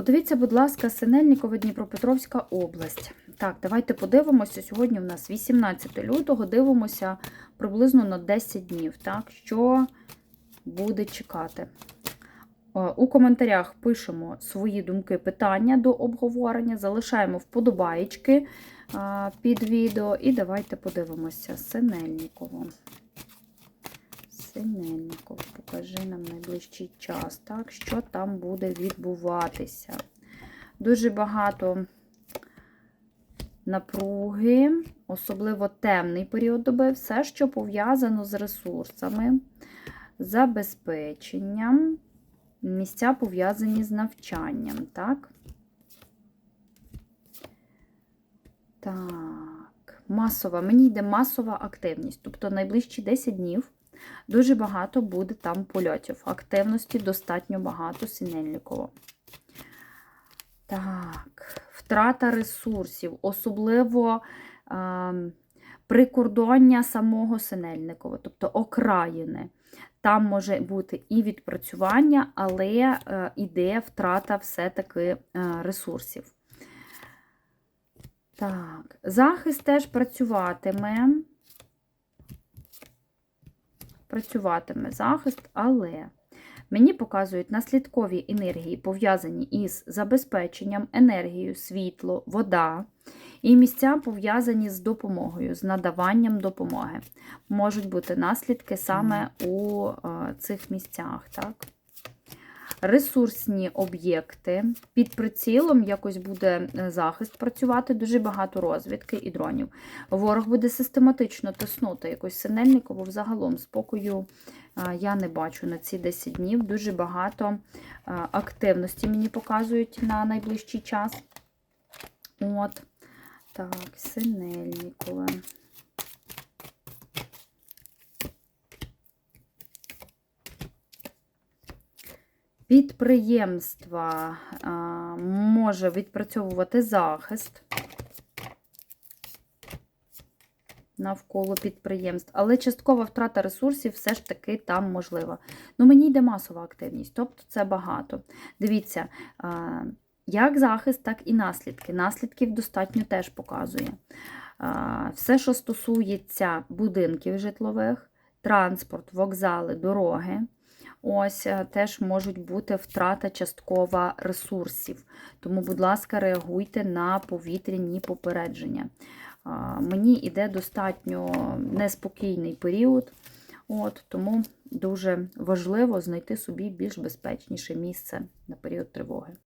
Подивіться, будь ласка, Синельникова, Дніпропетровська область. Так, давайте подивимося. Сьогодні у нас 18 лютого, дивимося приблизно на 10 днів. Так, що буде чекати? Е, У коментарях пишемо свої думки, питання до обговорення, залишаємо вподобаєчки під відео. І давайте подивимося. Синельниково. Синельников, покажи нам найближчий час, так, що там буде відбуватися. Дуже багато напруги, особливо темний період доби, все, що пов'язано з ресурсами, забезпеченням, місця пов'язані з навчанням, так? Так, масова, мені йде масова активність, тобто найближчі 10 днів. Дуже багато буде там польотів. Активності достатньо багато Синельникова. Так, втрата ресурсів, особливо е, прикордоння самого Синельникова, тобто окраїни. Там може бути і відпрацювання, але е, іде втрата все-таки е, ресурсів. Так, захист теж працюватиме працюватиме захист, але мені показують наслідкові енергії, пов'язані із забезпеченням, енергією, світло, вода, і місця пов'язані з допомогою, з надаванням допомоги. Можуть бути наслідки саме у е, цих місцях. так? Ресурсні об'єкти. Під прицілом якось буде е, захист працювати, дуже багато розвідки і дронів. Ворог буде систематично тиснути якось синельниково взагалом спокою е, я не бачу на ці 10 днів. Дуже багато е, активності мені показують на найближчий час. От. Так, синельникове. Підприємства може відпрацьовувати захист навколо підприємств, але часткова втрата ресурсів все ж таки там можлива. Ну, мені йде масова активність, тобто це багато. Дивіться, як захист, так і наслідки. Наслідків достатньо теж показує. Все, що стосується будинків житлових, транспорт, вокзали, дороги. Ось е, теж можуть бути втрата часткова ресурсів. Тому, будь ласка, реагуйте на повітряні попередження. Мені йде достатньо неспокійний період, от, тому дуже важливо знайти собі більш безпечніше місце на період тривоги.